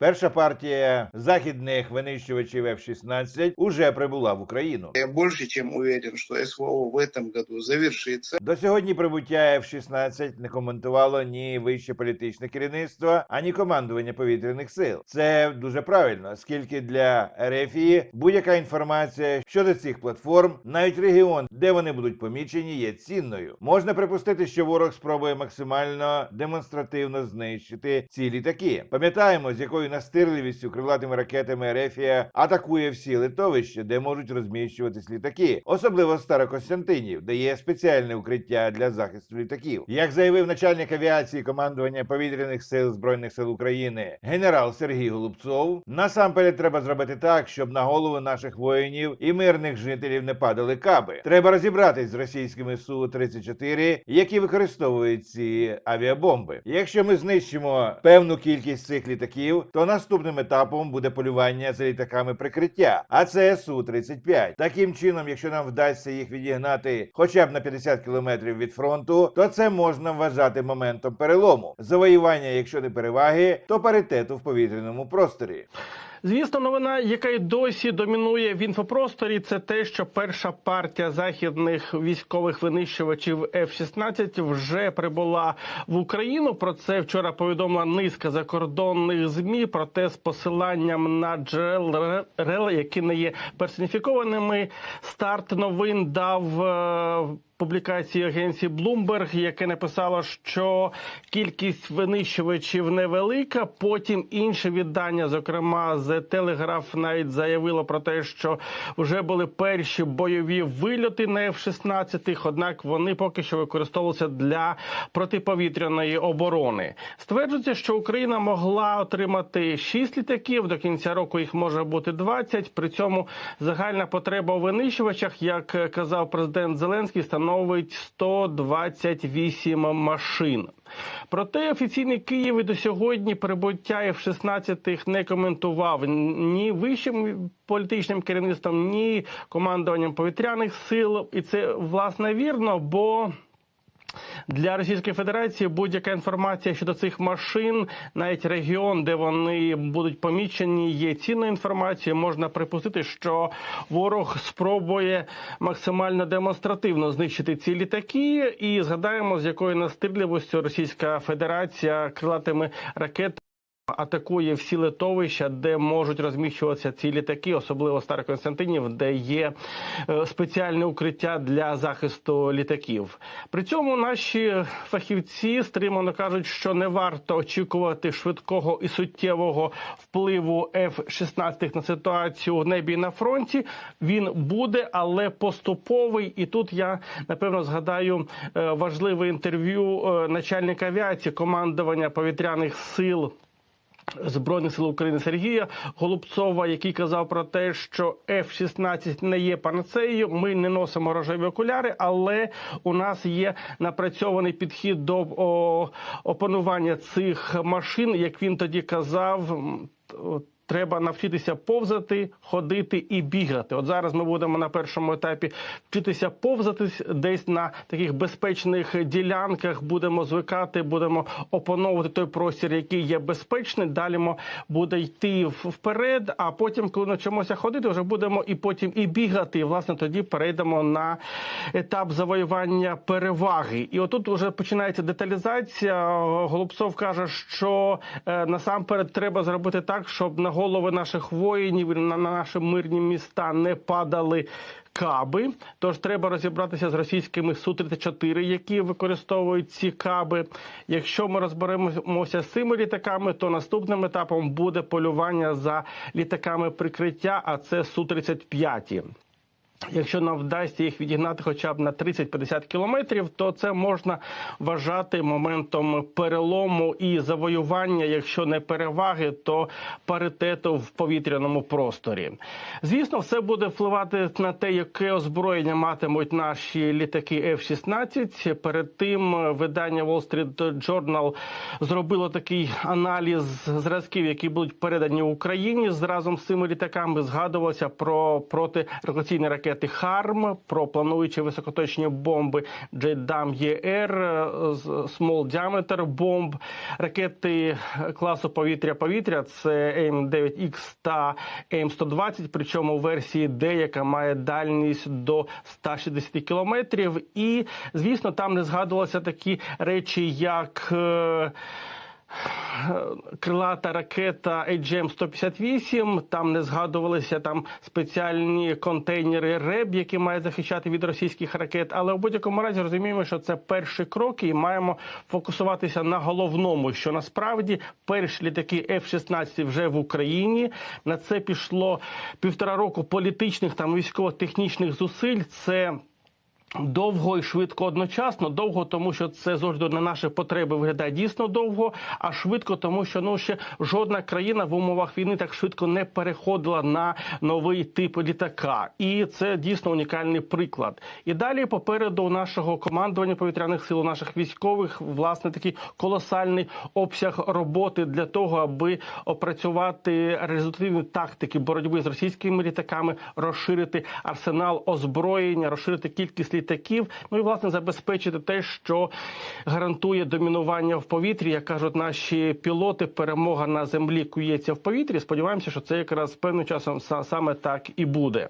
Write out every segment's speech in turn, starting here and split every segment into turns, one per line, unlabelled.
Перша партія західних винищувачів F-16 уже прибула в Україну.
Я больше чем уверен, что СВО в этом году завершится.
До сьогодні прибуття F-16 не коментувало ні вище політичне керівництво, ані командування повітряних сил. Це дуже правильно, оскільки для Ерефії будь-яка інформація щодо цих платформ, навіть регіон, де вони будуть помічені, є цінною. Можна припустити, що ворог спробує максимально демонстративно знищити ці літаки. Пам'ятаємо, з якою настирливістю крилатими ракетами Ерефія атакує всі литовища, де можуть розміщуватись літаки, особливо Старокостянтинів, де є спеціальне укриття для захисту літаків. Як заявив начальник авіації командування повітряних сил збройних сил України генерал Сергій Голубцов, насамперед треба зробити так, щоб на голову наших воїнів і мирних жителів не падали каби. Треба розібратись з російськими су 34 які використовують ці авіабомби. Якщо ми знищимо певну кількість цих літаків, то наступним етапом буде полювання за літаками прикриття, а це су 35 Таким чином, якщо нам вдасться їх відігнати хоча б на 50 кілометрів від фронту, то це можна вважати моментом перелому. Завоювання, якщо не переваги, то паритету в повітряному просторі.
Звісно, новина, яка й досі домінує в інфопросторі, це те, що перша партія західних військових винищувачів F-16 вже прибула в Україну. Про це вчора повідомила низка закордонних змі. Проте з посиланням на джерела, які не є персоніфікованими. Старт новин дав. е, Публікації агенції Bloomberg, яке написало, що кількість винищувачів невелика. Потім інше віддання, зокрема з Телеграф, навіть заявило про те, що вже були перші бойові вильоти на F-16, однак вони поки що використовувалися для протиповітряної оборони. Стверджується, що Україна могла отримати 6 літаків. До кінця року їх може бути 20. При цьому загальна потреба у винищувачах, як казав президент Зеленський, становить 128 машин. Проте офіційний Київ і до сьогодні прибуття F-16 не коментував ні вищим політичним керівництвом, ні командуванням повітряних сил. І це власне вірно, бо. Для Російської Федерації будь-яка інформація щодо цих машин, навіть регіон, де вони будуть помічені, є цінною інформацією. Можна припустити, що ворог спробує максимально демонстративно знищити ці літаки. І згадаємо, з якою настирливістю Російська Федерація крилатими ракетами атакує всі литовища, де можуть розміщуватися ці літаки, особливо Староконстантинів, де є е, спеціальне укриття для захисту літаків. При цьому наші фахівці стримано кажуть, що не варто очікувати швидкого і суттєвого впливу F-16 на ситуацію в небі і на фронті. Він буде, але поступовий. І тут я напевно згадаю е, важливе інтерв'ю е, начальника авіації командування повітряних сил. Збройних сил України Сергія Голубцова, який казав про те, що F-16 не є панацеєю. Ми не носимо рожеві окуляри, але у нас є напрацьований підхід до опанування цих машин. Як він тоді казав, Треба навчитися повзати, ходити і бігати. От зараз ми будемо на першому етапі вчитися повзати десь на таких безпечних ділянках. Будемо звикати, будемо опановувати той простір, який є безпечний. Далі мо буде йти вперед. А потім, коли навчимося ходити, вже будемо і потім і бігати. І власне тоді перейдемо на етап завоювання переваги. І отут вже починається деталізація. Голубцов каже, що е, насамперед треба зробити так, щоб на голови наших воїнів на на наші мирні міста не падали. Каби, тож треба розібратися з російськими су 34 які використовують ці каби. Якщо ми розберемося з цими літаками, то наступним етапом буде полювання за літаками прикриття, а це су 35 Якщо нам вдасться їх відігнати хоча б на 30-50 кілометрів, то це можна вважати моментом перелому і завоювання, якщо не переваги, то паритету в повітряному просторі. Звісно, все буде впливати на те, яке озброєння матимуть наші літаки F-16. Перед тим видання Wall Street Journal зробило такий аналіз зразків, які будуть передані Україні разом з цими літаками. Згадувалося про протиракетні ракети ракети ХАРМ, про плануючі високоточні бомби JDAM ЄР, Small Diameter бомб, ракети класу повітря-повітря. Це АІМ-9Х та АІМ-120, причому в версії D, яка має дальність до 160 кілометрів. І, звісно, там не згадувалися такі речі, як. Крилата ракета AGM-158, там не згадувалися там спеціальні контейнери РЕБ, які мають захищати від російських ракет. Але у будь-якому разі розуміємо, що це перший крок, і маємо фокусуватися на головному, що насправді перші літаки F-16 вже в Україні. На це пішло півтора року політичних та військово-технічних зусиль. Це Довго і швидко одночасно. Довго, тому що це з на наші потреби виглядає дійсно довго, а швидко, тому що ну ще жодна країна в умовах війни так швидко не переходила на новий тип літака. І це дійсно унікальний приклад. І далі попереду нашого командування повітряних сил, наших військових, власне, такий колосальний обсяг роботи для того, аби опрацювати результативні тактики боротьби з російськими літаками, розширити арсенал озброєння, розширити кількість літаків. Ну і власне забезпечити те, що гарантує домінування в повітрі. Як кажуть наші пілоти, перемога на землі кується в повітрі. Сподіваємося, що це якраз певним часом са- саме так і буде.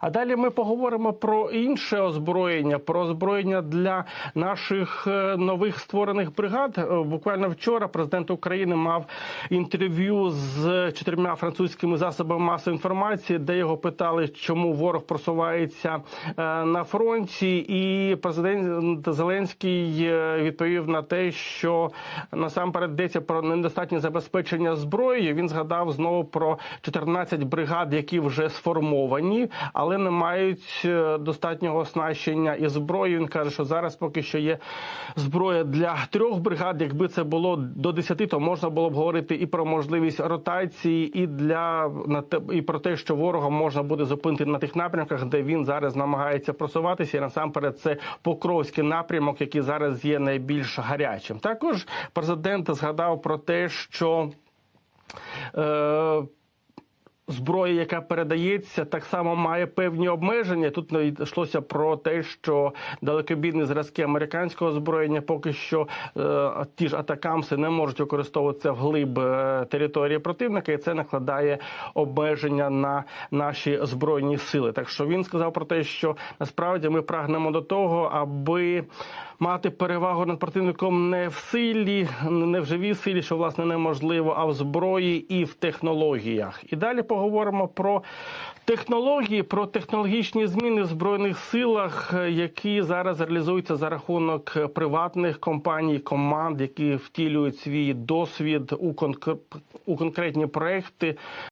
А далі ми поговоримо про інше озброєння, про озброєння для наших е, нових створених бригад. Е, Буквально вчора президент України мав інтерв'ю з чотирма французькими засобами масової інформації, де його питали, чому ворог просувається е, на фронті. І президент Зеленський відповів на те, що насамперед йдеться про недостатнє забезпечення зброєю. Він згадав знову про 14 бригад, які вже сформовані, але не мають е, достатнього оснащення і зброї. Він каже, що зараз поки що є зброя для трьох бригад. Якби це було до 10, то можна було б говорити і про можливість ротації, і для і про те, що ворога можна буде зупинити на тих напрямках, де він зараз намагається просуватися. І насамперед це Покровський напрямок, який зараз є найбільш гарячим. Також президент згадав про те, що. Е, Зброя, яка передається, так само має певні обмеження. Тут ну, йшлося про те, що далекобійні зразки американського озброєння поки що е, ті ж атакамси не можуть використовуватися вглиб е, території противника, і це накладає обмеження на наші збройні сили. Так що він сказав про те, що насправді ми прагнемо до того, аби мати перевагу над противником не в силі, не в живій силі, що власне неможливо, а в зброї і в технологіях. І далі поговоримо про технології, про технологічні зміни в збройних силах, е, які зараз реалізуються за рахунок приватних компаній, команд, які втілюють свій досвід у конкр- у конкретні проекти.